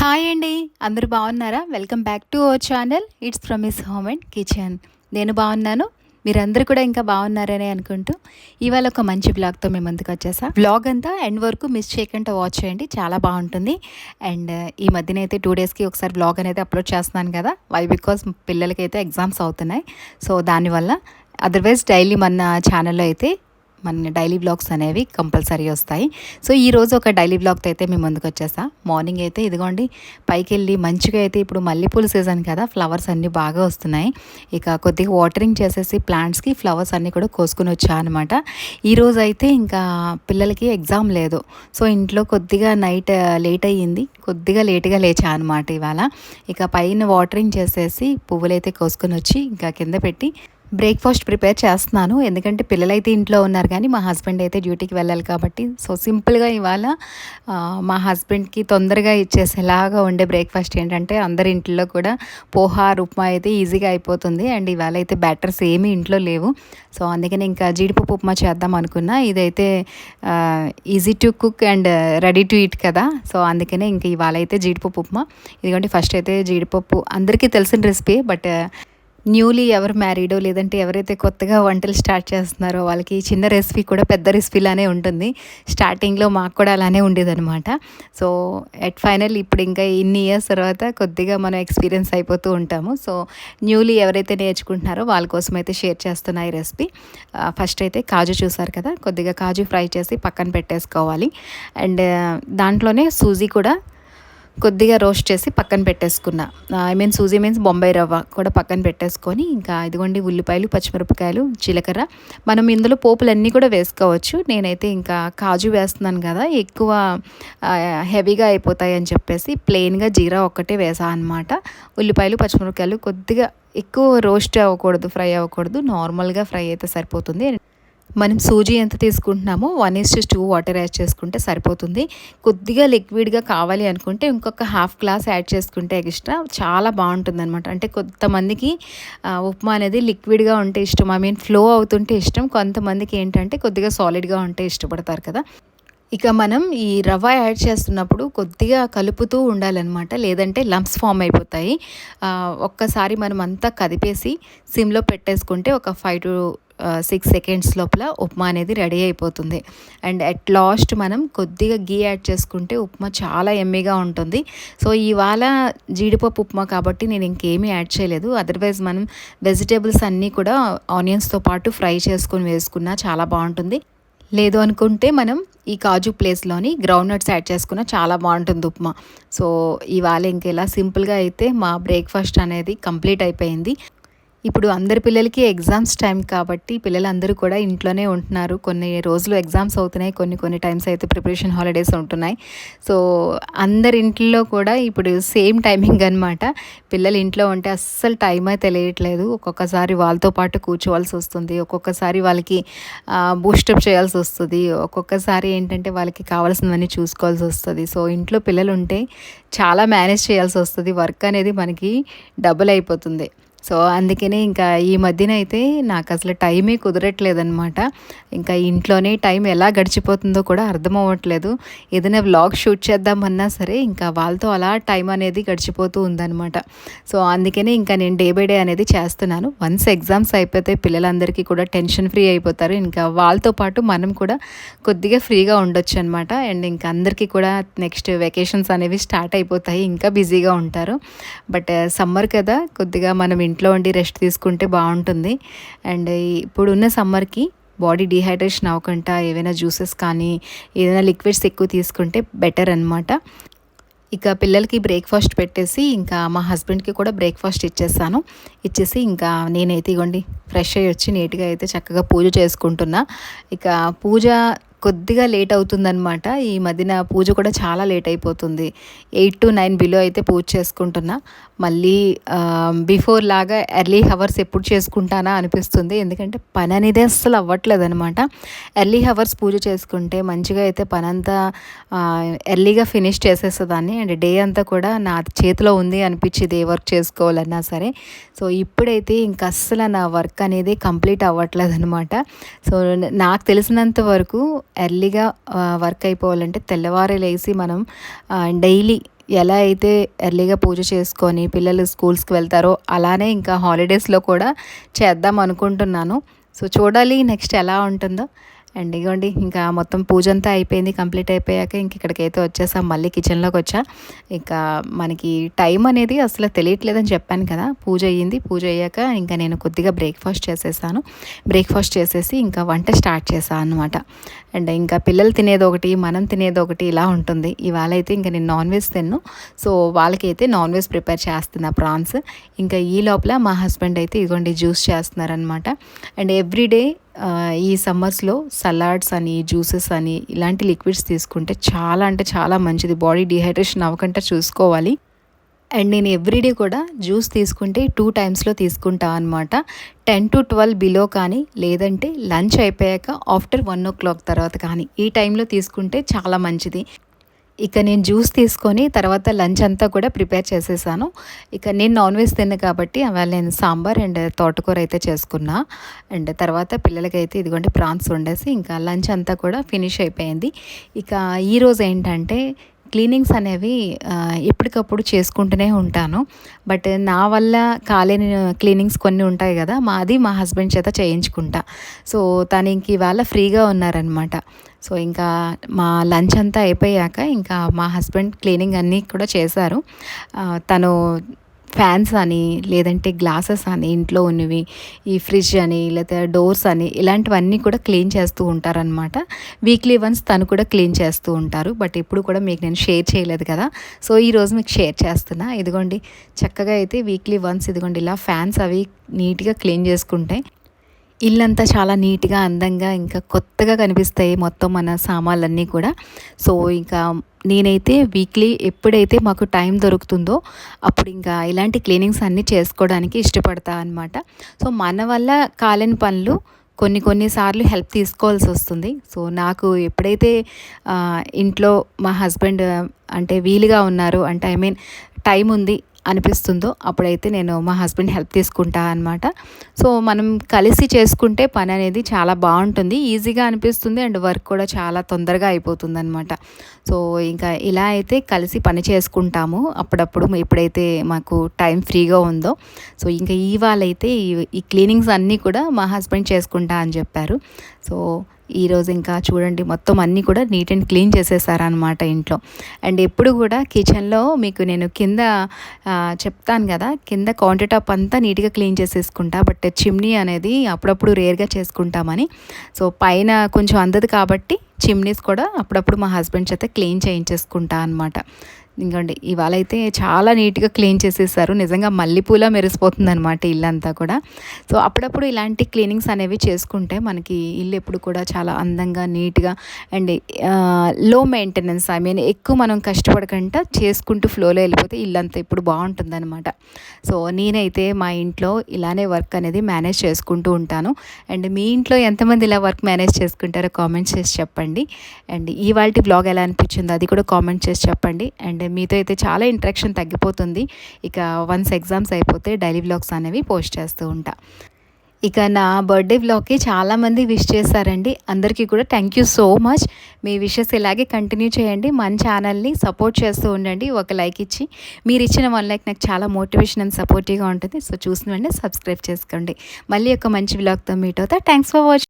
Hi అండి. అందరూ బాగున్నారా? Welcome back to our channel. It's from miss home and kitchen. నేను బాగున్నాను. మీరందరూ కూడా ఇంకా బాగున్నారని అనుకుంటూ ఇవాళ ఒక మంచి బ్లాగ్తో మేము ముందుకు వచ్చేసా. బ్లాగ్ అంతా ఎండ్ వరకు మిస్ చేయకుండా వాచ్ చేయండి. చాలా బాగుంటుంది. అండ్ ఈ మధ్యన అయితే టూ డేస్కి ఒకసారి బ్లాగ్ అనేది అప్లోడ్ చేస్తున్నాను కదా. వై బికాస్ పిల్లలకి అయితే ఎగ్జామ్స్ అవుతున్నాయి. సో దానివల్ల అదర్వైజ్ డైలీ మన ఛానల్లో అయితే మన డైలీ బ్లాగ్స్ అనేవి కంపల్సరీ వస్తాయి. సో ఈరోజు ఒక డైలీ బ్లాగ్తో అయితే మేము ముందుకు వచ్చేసా మార్నింగ్ అయితే ఇదిగోండి పైకి వెళ్ళి మంచిగా అయితే ఇప్పుడు మల్లెపూల సీజన్ కదా ఫ్లవర్స్ అన్నీ బాగా వస్తున్నాయి. ఇక కొద్దిగా వాటరింగ్ చేసేసి ప్లాంట్స్కి ఫ్లవర్స్ అన్నీ కూడా కోసుకుని వచ్చా అనమాట ఈరోజు అయితే ఇంకా పిల్లలకి ఎగ్జామ్ లేదు. సో ఇంట్లో కొద్దిగా నైట్ లేట్ అయ్యింది. కొద్దిగా లేట్గా లేచా అనమాట ఇవాళ. ఇక పైన వాటరింగ్ చేసేసి పువ్వులైతే కోసుకొని వచ్చి ఇంకా కింద పెట్టి బ్రేక్ఫాస్ట్ ప్రిపేర్ చేస్తున్నాను. ఎందుకంటే పిల్లలైతే ఇంట్లో ఉన్నారు కానీ మా హస్బెండ్ అయితే డ్యూటీకి వెళ్ళాలి కాబట్టి సో సింపుల్గా ఇవాళ మా హస్బెండ్కి తొందరగా ఇచ్చేసేలాగా ఉండే బ్రేక్ఫాస్ట్ ఏంటంటే అందరి ఇంట్లో కూడా పోహా ఉప్మా అయితే ఈజీగా అయిపోతుంది. అండ్ ఇవాళ అయితే బ్యాటర్స్ ఏమీ ఇంట్లో లేవు. సో అందుకని ఇంకా జీడిపప్పు ఉప్మా చేద్దాం అనుకున్నా. ఇదైతే easy to cook and ready to eat కదా. సో అందుకనే ఇంక ఇవాళ అయితే జీడిపప్పు ఉప్మా. ఇదిగోండి ఫస్ట్ అయితే జీడిపప్పు. అందరికీ తెలిసిన రెసిపీ బట్ న్యూలీ ఎవరు మ్యారీడో లేదంటే ఎవరైతే కొత్తగా వంటలు స్టార్ట్ చేస్తున్నారో వాళ్ళకి చిన్న రెసిపీ కూడా పెద్ద రెసిపీలానే ఉంటుంది. స్టార్టింగ్లో మాకు కూడా అలానే ఉండేదనమాట సో ఎట్ ఫైనల్ ఇప్పుడు ఇంకా ఇన్ని ఇయర్స్ తర్వాత కొద్దిగా మనం ఎక్స్పీరియన్స్ అయిపోతూ ఉంటాము. సో న్యూలీ ఎవరైతే నేర్చుకుంటున్నారో వాళ్ళ కోసం అయితే షేర్ చేస్తున్నా ఈ రెసిపీ. ఫస్ట్ అయితే కాజు చూసారు కదా? కొద్దిగా కాజు ఫ్రై చేసి పక్కన పెట్టేసుకోవాలి. అండ్ దాంట్లోనే సూజీ కూడా కొద్దిగా రోస్ట్ చేసి పక్కన పెట్టేసుకున్నా. I mean suji means Bombay rava కూడా పక్కన పెట్టేసుకొని ఇంకా ఇదిగోండి ఉల్లిపాయలు పచ్చిమిరపకాయలు జీలకర్ర. మనం ఇందులో పోపులన్నీ కూడా వేసుకోవచ్చు. నేనైతే ఇంకా కాజు వేస్తున్నాను కదా ఎక్కువ హెవీగా అయిపోతాయి అని చెప్పేసి ప్లెయిన్గా జీరా ఒక్కటే వేసా అనమాట ఉల్లిపాయలు పచ్చిమిరపకాయలు కొద్దిగా ఎక్కువ రోస్ట్ అవ్వకూడదు ఫ్రై అవ్వకూడదు. నార్మల్గా ఫ్రై అయితే సరిపోతుంది. మనం సూజీ ఎంత తీసుకుంటున్నామో one is two water add చేసుకుంటే సరిపోతుంది. కొద్దిగా లిక్విడ్గా కావాలి అనుకుంటే ఇంకొక హాఫ్ గ్లాస్ యాడ్ చేసుకుంటే ఎక్స్ట్రా చాలా బాగుంటుంది అనమాట అంటే కొంతమందికి ఉప్మా అనేది లిక్విడ్గా ఉంటే ఇష్టం. ఐ మీన్ ఫ్లో అవుతుంటే ఇష్టం. కొంతమందికి ఏంటంటే కొద్దిగా సాలిడ్గా ఉంటే ఇష్టపడతారు కదా. ఇక మనం ఈ రవ్వ యాడ్ చేస్తున్నప్పుడు కొద్దిగా కలుపుతూ ఉండాలన్నమాట. లేదంటే లంప్స్ ఫామ్ అయిపోతాయి. ఒక్కసారి మనం అంతా కదిపేసి సిమ్లో పెట్టేసుకుంటే ఒక ఫైవ్ టు సిక్స్ సెకండ్స్ లోపల ఉప్మా అనేది రెడీ అయిపోతుంది. అండ్ అట్ లాస్ట్ మనం కొద్దిగా గీ యాడ్ చేసుకుంటే ఉప్మా చాలా ఎమ్మీగా ఉంటుంది. సో ఇవాళ జీడిపప్పు ఉప్మా కాబట్టి నేను ఇంకేమీ యాడ్ చేయలేదు. అదర్వైజ్ మనం వెజిటేబుల్స్ అన్నీ కూడా ఆనియన్స్తో పాటు ఫ్రై చేసుకొని వేసుకున్నా చాలా బాగుంటుంది. లేదు అనుకుంటే మనం ఈ కాజు ప్లేస్లోని గ్రౌండ్ నట్స్ యాడ్ చేసుకున్న చాలా బాగుంటుంది ఉప్మా. సో ఇవాళ ఇంకెలా సింపుల్గా అయితే మా బ్రేక్ఫాస్ట్ అనేది కంప్లీట్ అయిపోయింది. ఇప్పుడు అందరి పిల్లలకి ఎగ్జామ్స్ టైం కాబట్టి పిల్లలందరూ కూడా ఇంట్లోనే ఉంటున్నారు. కొన్ని రోజులు ఎగ్జామ్స్ అవుతున్నాయి. కొన్ని కొన్ని టైమ్స్ అయితే ప్రిపరేషన్ హాలిడేస్ ఉంటున్నాయి. సో అందరి ఇంట్లో కూడా ఇప్పుడు సేమ్ టైమింగ్ అనమాట పిల్లలు ఇంట్లో ఉంటే అస్సలు టైమే తెలియట్లేదు. ఒక్కొక్కసారి వాళ్ళతో పాటు కూర్చోవాల్సి వస్తుంది. ఒక్కొక్కసారి వాళ్ళకి బూస్టప్ చేయాల్సి వస్తుంది. ఒక్కొక్కసారి ఏంటంటే వాళ్ళకి కావాల్సినవన్నీ చూసుకోవాల్సి వస్తుంది. సో ఇంట్లో పిల్లలు ఉంటే చాలా మేనేజ్ చేయాల్సి వస్తుంది. వర్క్ అనేది మనకి డబుల్ అయిపోతుంది. సో అందుకనే ఇంకా ఈ మధ్యన అయితే నాకు అసలు టైమే కుదరట్లేదనమాట ఇంకా ఇంట్లోనే టైం ఎలా గడిచిపోతుందో కూడా అర్థం అవ్వట్లేదు ఏదైనా వ్లాగ్ షూట్ చేద్దామన్నా సరే ఇంకా వాళ్ళతో అలా టైం అనేది గడిచిపోతూ ఉందనమాట సో అందుకనే ఇంకా నేను డే బై డే అనేది చేస్తున్నాను. వన్స్ ఎగ్జామ్స్ అయిపోతే పిల్లలందరికీ కూడా టెన్షన్ ఫ్రీ అయిపోతారు. ఇంకా వాళ్ళతో పాటు మనం కూడా కొద్దిగా ఫ్రీగా ఉండొచ్చు అనమాట అండ్ ఇంకా అందరికీ కూడా నెక్స్ట్ వెకేషన్స్ అనేవి స్టార్ట్ అయిపోతాయి. ఇంకా బిజీగా ఉంటారు. బట్ సమ్మర్ కదా కొద్దిగా మనం ఇంట్లో ఉండి రెస్ట్ తీసుకుంటే బాగుంటుంది. అండ్ ఇప్పుడున్న సమ్మర్కి బాడీ డిహైడ్రేషన్ అవ్వకుండా ఏవైనా జ్యూసెస్ కానీ ఏదైనా లిక్విడ్స్ ఎక్కువ తీసుకుంటే బెటర్ అనమాట ఇక పిల్లలకి బ్రేక్ఫాస్ట్ పెట్టేసి ఇంకా మా హస్బెండ్కి కూడా బ్రేక్ఫాస్ట్ ఇచ్చేసాను ఇచ్చేసి ఇంకా నేనైతే ఇవ్వండి ఫ్రెష్ అయ్యి వచ్చి నీట్గా అయితే చక్కగా పూజ చేసుకుంటున్నా. ఇక పూజ కొద్దిగా లేట్ అవుతుందనమాట ఈ మధ్యన పూజ కూడా చాలా లేట్ అయిపోతుంది. ఎయిట్ టు నైన్ బిలో అయితే పూజ చేసుకుంటున్నా. మళ్ళీ బిఫోర్ లాగా ఎర్లీ హవర్స్ ఎప్పుడు చేసుకుంటానా అనిపిస్తుంది. ఎందుకంటే పని అనేది అస్సలు అవ్వట్లేదు అనమాట ఎర్లీ హవర్స్ పూజ చేసుకుంటే మంచిగా అయితే పని అంతా ఎర్లీగా ఫినిష్ చేసేస్తుందాన్ని అండ్ డే అంతా కూడా నా చేతిలో ఉంది అనిపించేది ఏ వర్క్ చేసుకోవాలన్నా సరే. సో ఇప్పుడైతే ఇంక అస్సలు నా వర్క్ అనేది కంప్లీట్ అవ్వట్లేదు అనమాట సో నాకు తెలిసినంత వరకు ఎర్లీగా వర్క్ అయిపోవాలంటే తెల్లవారే లేచి మనం డైలీ ఎలా అయితే ఎర్లీగా పూజ చేసుకొని పిల్లలు స్కూల్స్కి వెళ్తారో అలానే ఇంకా హాలిడేస్లో కూడా చేద్దాం అనుకుంటున్నాను. సో చూడాలి నెక్స్ట్ ఎలా ఉంటుందో. అండ్ ఇగోండి ఇంకా మొత్తం పూజ అంతా అయిపోయింది కంప్లీట్ అయిపోయాక ఇంక ఇక్కడికైతే వచ్చేసాం మళ్ళీ కిచెన్లోకి వచ్చా. ఇంకా మనకి టైం అనేది అసలు తెలియట్లేదని చెప్పాను కదా పూజ అయ్యింది పూజ అయ్యాక ఇంకా నేను కొద్దిగా బ్రేక్ఫాస్ట్ చేసేసాను. బ్రేక్ఫాస్ట్ చేసేసి ఇంకా వంట స్టార్ట్ చేశాను అనమాట అండ్ ఇంకా పిల్లలు తినేది ఒకటి మనం తినేది ఒకటి ఇలా ఉంటుంది. ఇవాళ అయితే ఇంకా నేను నాన్ వెజ్ తిన్ను. సో వాళ్ళకైతే నాన్ వెజ్ ప్రిపేర్ చేస్తున్నా ప్రాన్స్. ఇంకా ఈ లోపల మా హస్బెండ్ అయితే ఇదిగోండి జ్యూస్ చేస్తున్నారనమాట అండ్ ఎవ్రీడే ఈ సమ్మర్స్లో సలాడ్స్ అని జ్యూసెస్ అని ఇలాంటి లిక్విడ్స్ తీసుకుంటే చాలా అంటే చాలా మంచిది. బాడీ డిహైడ్రేషన్ అవ్వకుండా చూసుకోవాలి. అండ్ నేను ఎవ్రీడే కూడా జ్యూస్ తీసుకుంటే టూ టైమ్స్లో తీసుకుంటా అనమాట టెన్ టు ట్వెల్వ్ బిలో కానీ లేదంటే లంచ్ అయిపోయాక ఆఫ్టర్ వన్ ఓ క్లాక్ తర్వాత కానీ ఈ టైంలో తీసుకుంటే చాలా మంచిది. ఇక నేను జ్యూస్ తీసుకొని తర్వాత లంచ్ అంతా కూడా ప్రిపేర్ చేసేసాను. ఇక నేను నాన్ వెజ్ తిన్న కాబట్టి అవాళ నేను సాంబార్ అండ్ తోటకూర అయితే చేసుకున్నా. అండ్ తర్వాత పిల్లలకైతే ఇదిగోండి ప్రాన్స్ ఉండేసి ఇంకా లంచ్ అంతా కూడా ఫినిష్ అయిపోయింది. ఇక ఈరోజు ఏంటంటే క్లీనింగ్స్ అనేవి ఎప్పటికప్పుడు చేసుకుంటూనే ఉంటాను. బట్ నా వల్ల కాలేని క్లీనింగ్స్ కొన్ని ఉంటాయి కదా మాది మా హస్బెండ్ చేత చేయించుకుంటా. సో తను ఇంక ఇవాళ ఫ్రీగా ఉన్నారనమాట సో ఇంకా మా లంచ్ అంతా అయిపోయాక ఇంకా మా హస్బెండ్ క్లీనింగ్ అన్నీ కూడా చేశారు. తను ఫ్యాన్స్ అని లేదంటే గ్లాసెస్ అని ఇంట్లో ఉన్నవి ఈ ఫ్రిడ్జ్ అని లేదా డోర్స్ అని ఇలాంటివన్నీ కూడా క్లీన్ చేస్తూ ఉంటారనమాట వీక్లీ వన్స్ తను కూడా క్లీన్ చేస్తూ ఉంటారు. బట్ ఇప్పుడు కూడా మీకు నేను షేర్ చేయలేదు కదా. సో ఈరోజు మీకు షేర్ చేస్తున్నా. ఇదిగోండి చక్కగా అయితే వీక్లీ వన్స్ ఇదిగోండి ఇలా ఫ్యాన్స్ అవి నీట్గా క్లీన్ చేసుకుంటే ఇల్లంతా చాలా నీట్గా అందంగా ఇంకా కొత్తగా కనిపిస్తాయి మొత్తం మన సామాన్లన్నీ కూడా. సో ఇంకా నేనైతే వీక్లీ ఎప్పుడైతే మాకు టైం దొరుకుతుందో అప్పుడు ఇంకా ఇలాంటి క్లీనింగ్స్ అన్నీ చేసుకోవడానికి ఇష్టపడతా అనమాట సో మన వల్ల కాలేని పనులు కొన్ని కొన్నిసార్లు హెల్ప్ తీసుకోవాల్సి వస్తుంది. సో నాకు ఎప్పుడైతే ఇంట్లో మా హస్బెండ్ అంటే వీలుగా ఉన్నారు అంటే ఐ మీన్ టైం ఉంది అనిపిస్తుందో అప్పుడైతే నేను మా హస్బెండ్ హెల్ప్ తీసుకుంటా అనమాట సో మనం కలిసి చేసుకుంటే పని అనేది చాలా బాగుంటుంది ఈజీగా అనిపిస్తుంది అండ్ వర్క్ కూడా చాలా తొందరగా అయిపోతుంది అనమాట సో ఇంకా ఇలా అయితే కలిసి పని చేసుకుంటాము. అప్పుడప్పుడు ఎప్పుడైతే మాకు టైం ఫ్రీగా ఉందో. సో ఇంకా ఇవాళ అయితే ఈ క్లీనింగ్స్ అన్నీ కూడా మా హస్బెండ్ చేసుకుంటా అని చెప్పారు. సో ఈరోజు ఇంకా చూడండి మొత్తం అన్నీ కూడా నీట్ అండ్ క్లీన్ చేసేసారనమాట ఇంట్లో. అండ్ ఎప్పుడు కూడా కిచెన్లో మీకు నేను కింద చెప్తాను కదా కింద కౌంటర్ టాప్ అంతా నీట్గా క్లీన్ చేసేసుకుంటా బట్ చిమ్నీ అనేది అప్పుడప్పుడు రేర్గా చేసుకుంటామని. సో పైన కొంచెం అందదు కాబట్టి చిమ్నీస్ కూడా అప్పుడప్పుడు మా హస్బెండ్ చేత క్లీన్ చేయించేసుకుంటా అనమాట ఇంకోండి ఇవాళ అయితే చాలా నీట్గా క్లీన్ చేసేసారు. నిజంగా మల్లెపూల మెరిసిపోతుంది అనమాట ఇల్లంతా కూడా. సో అప్పుడప్పుడు ఇలాంటి క్లీనింగ్స్ అనేవి చేసుకుంటే మనకి ఇల్లు ఎప్పుడు కూడా చాలా అందంగా నీట్గా అండ్లో మెయింటెనెన్స్ ఐ మీన్ ఎక్కువ మనం కష్టపడకుండా చేసుకుంటూ ఫ్లోలో వెళ్ళిపోతే ఇల్లంతా ఇప్పుడు బాగుంటుంది అనమాట సో నేనైతే మా ఇంట్లో ఇలానే వర్క్ అనేది మేనేజ్ చేసుకుంటూ ఉంటాను. అండ్ మీ ఇంట్లో ఎంతమంది ఇలా వర్క్ మేనేజ్ చేసుకుంటారో కామెంట్ చేసి చెప్పండి. అండ్ ఇవాళ బ్లాగ్ ఎలా అనిపించిందో అది కూడా కామెంట్ చేసి చెప్పండి. అండ్ మీతో అయితే చాలా ఇంట్రాక్షన్ తగ్గిపోతుంది. ఇక వన్స్ ఎగ్జామ్స్ అయిపోతే డైలీ వ్లాగ్స్ అనేవి పోస్ట్ చేస్తూ ఉంటా. ఇక నా బర్త్డే వ్లాగ్కి చాలామంది విష్ చేశారండి. అందరికీ కూడా థ్యాంక్ యూ సో మచ్ మీ విషెస్ ఇలాగే కంటిన్యూ చేయండి. మన ఛానల్ని సపోర్ట్ చేస్తూ ఉండండి. ఒక లైక్ ఇచ్చి. మీరు ఇచ్చిన వన్ లైక్ నాకు చాలా మోటివేషన్ అండ్ సపోర్టివ్గా ఉంటుంది. సో చూసిన వెంటనే సబ్స్క్రైబ్ చేసుకోండి. మళ్ళీ ఒక మంచి వ్లాగ్తో మీట్ అవుతా థ్యాంక్స్ ఫర్ వాచింగ్